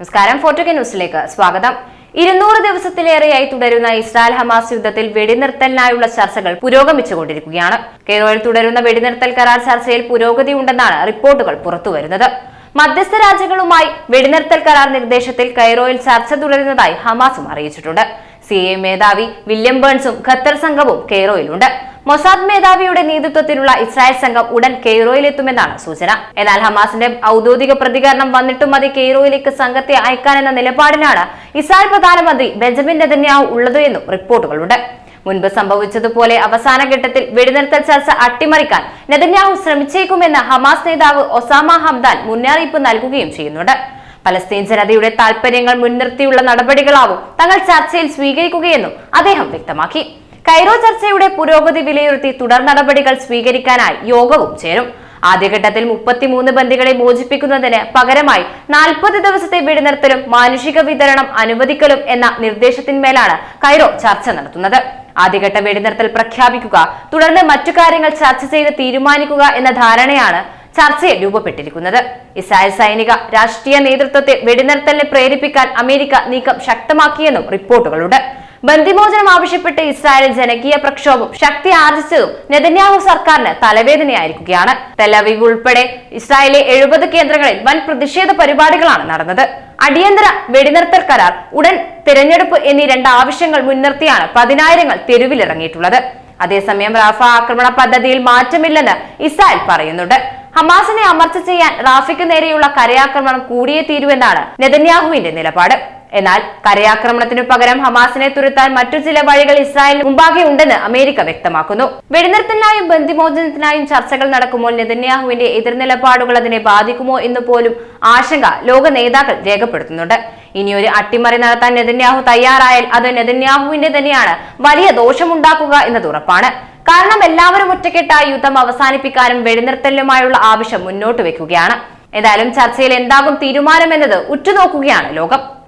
നമസ്കാരം. ഫോർട്ടുഗ ന്യൂസിലേക്ക് സ്വാഗതം. ഇരുന്നൂറ് ദിവസത്തിലേറെയായി തുടരുന്ന ഇസ്രായേൽ ഹമാസ് യുദ്ധത്തിൽ വെടിനിർത്തലിനായുള്ള ചർച്ചകൾ പുരോഗമിച്ചുകൊണ്ടിരിക്കുകയാണ്. കെയ്റോയിൽ തുടരുന്ന വെടിനിർത്തൽ കരാർ ചർച്ചയിൽ പുരോഗതി ഉണ്ടെന്നാണ് റിപ്പോർട്ടുകൾ പുറത്തുവരുന്നത്. മധ്യസ്ഥ രാജ്യങ്ങളുമായി വെടിനിർത്തൽ കരാർ നിർദ്ദേശത്തിൽ കൈറോയിൽ ചർച്ച തുടരുന്നതായി ഹമാസും അറിയിച്ചിട്ടുണ്ട്. സി എ മേധാവി വില്യം ബേൺസും ഖത്തർ സംഘവും കെയ്റോയിലുണ്ട്. മൊസാദ് മേധാവിയുടെ നേതൃത്വത്തിലുള്ള ഇസ്രായേൽ സംഘം ഉടൻ കെയ്റോയിലെത്തുമെന്നാണ് സൂചന. എന്നാൽ ഹമാസിന്റെ ഔദ്യോഗിക പ്രതികരണം വന്നിട്ടും മതി കെയ്റോയിലേക്ക് സംഘത്തെ അയക്കാനെന്ന നിലപാടിലാണ് ഇസ്രായേൽ പ്രധാനമന്ത്രി ബെഞ്ചമിൻ നെതന്യാഹു ഉള്ളത് എന്നും റിപ്പോർട്ടുകളുണ്ട്. മുൻപ് സംഭവിച്ചതുപോലെ അവസാന ഘട്ടത്തിൽ വെടിനിർത്തൽ ചർച്ച അട്ടിമറിക്കാൻ നെതന്യാഹു ശ്രമിച്ചേക്കുമെന്ന് ഹമാസ് നേതാവ് ഒസാമ ഹംദാൻ മുന്നറിയിപ്പ് നൽകുകയും ചെയ്യുന്നുണ്ട്. പലസ്തീൻ ജനതയുടെ താൽപര്യങ്ങൾ മുൻനിർത്തിയുള്ള നടപടികളാവും തങ്ങൾ ചർച്ചയിൽ സ്വീകരിക്കുകയെന്നും അദ്ദേഹം വ്യക്തമാക്കി. കൈറോ ചർച്ചയുടെ പുരോഗതി വിലയിരുത്തി തുടർ നടപടികൾ സ്വീകരിക്കാനായി യോഗവും ചേരും. ആദ്യഘട്ടത്തിൽ മുപ്പത്തിമൂന്ന് ബന്ദികളെ മോചിപ്പിക്കുന്നതിന് പകരമായി നാൽപ്പത് ദിവസത്തെ വെടിനിർത്തലും മാനുഷിക വിതരണം അനുവദിക്കലും എന്ന നിർദ്ദേശത്തിന്മേലാണ് കൈറോ ചർച്ച നടത്തുന്നത്. ആദ്യഘട്ട വെടിനിർത്തൽ പ്രഖ്യാപിക്കുക തുടർന്ന് മറ്റു കാര്യങ്ങൾ ചർച്ച ചെയ്ത് തീരുമാനിക്കുക എന്ന ധാരണയാണ് ചർച്ചയിൽ രൂപപ്പെട്ടിരിക്കുന്നത്. ഇസ്രായേൽ സൈനിക രാഷ്ട്രീയ നേതൃത്വത്തെ വെടിനിർത്തലിനെ പ്രേരിപ്പിക്കാൻ അമേരിക്ക നീക്കം ശക്തമാക്കിയെന്നും റിപ്പോർട്ടുകളുണ്ട്. ബന്ദിമോചനം ആവശ്യപ്പെട്ട് ഇസ്രായേൽ ജനകീയ പ്രക്ഷോഭം ശക്തി ആർജിച്ചതും നെതന്യാഹു സർക്കാരിന് തലവേദനയായിരിക്കുകയാണ്. തെലവീവ് ഉൾപ്പെടെ ഇസ്രായേലിലെ എഴുപത് കേന്ദ്രങ്ങളിൽ വൻ പ്രതിഷേധ പരിപാടികളാണ് നടന്നത്. അടിയന്തര വെടിനിർത്തൽ കരാർ ഉടൻ തിരഞ്ഞെടുപ്പ് എന്നീ രണ്ട് ആവശ്യങ്ങൾ മുൻനിർത്തിയാണ് പതിനായിരങ്ങൾ തെരുവിലിറങ്ങിയിട്ടുള്ളത്. അതേസമയം റാഫ ആക്രമണ പദ്ധതിയിൽ മാറ്റമില്ലെന്ന് ഇസ്രായേൽ പറയുന്നുണ്ട്. ഹമാസിനെ അമർച്ച ചെയ്യാൻ റാഫയ്ക്ക് നേരെയുള്ള കരയാക്രമണം കൂടിയേ തീരുവെന്നാണ് നെതന്യാഹുവിന്റെ നിലപാട്. എന്നാൽ കരയാക്രമണത്തിനു പകരം ഹമാസിനെ തുരത്താൻ മറ്റു ചില വഴികൾ ഇസ്രായേൽ മുമ്പാകെ ഉണ്ടെന്ന് അമേരിക്ക വ്യക്തമാക്കുന്നു. വെടിനിർത്തലിനായും ബന്ധിമോചനത്തിനായും ചർച്ചകൾ നടക്കുമ്പോൾ നെതന്യാഹുവിന്റെ എതിർനിലപാടുകൾ അതിനെ ബാധിക്കുമോ എന്ന് പോലും ആശങ്ക ലോക നേതാക്കൾ രേഖപ്പെടുത്തുന്നുണ്ട്. ഇനിയൊരു അട്ടിമറി നടത്താൻ നെതന്യാഹു തയ്യാറായാൽ അത് നെതന്യാഹുവിന്റെ തന്നെയാണ്. വലിയ ദോഷമുണ്ടാക്കുക എന്നത് ഉറപ്പാണ്. കാരണം എല്ലാവരും ഒറ്റക്കെട്ടായി യുദ്ധം അവസാനിപ്പിക്കാനും വെടിനിർത്തലിനുമായുള്ള ആവശ്യം മുന്നോട്ട് വെക്കുകയാണ് ഏതായാലും ചർച്ചയിൽ എന്താകും തീരുമാനമെന്നത് ഉറ്റുനോക്കുകയാണ് ലോകം.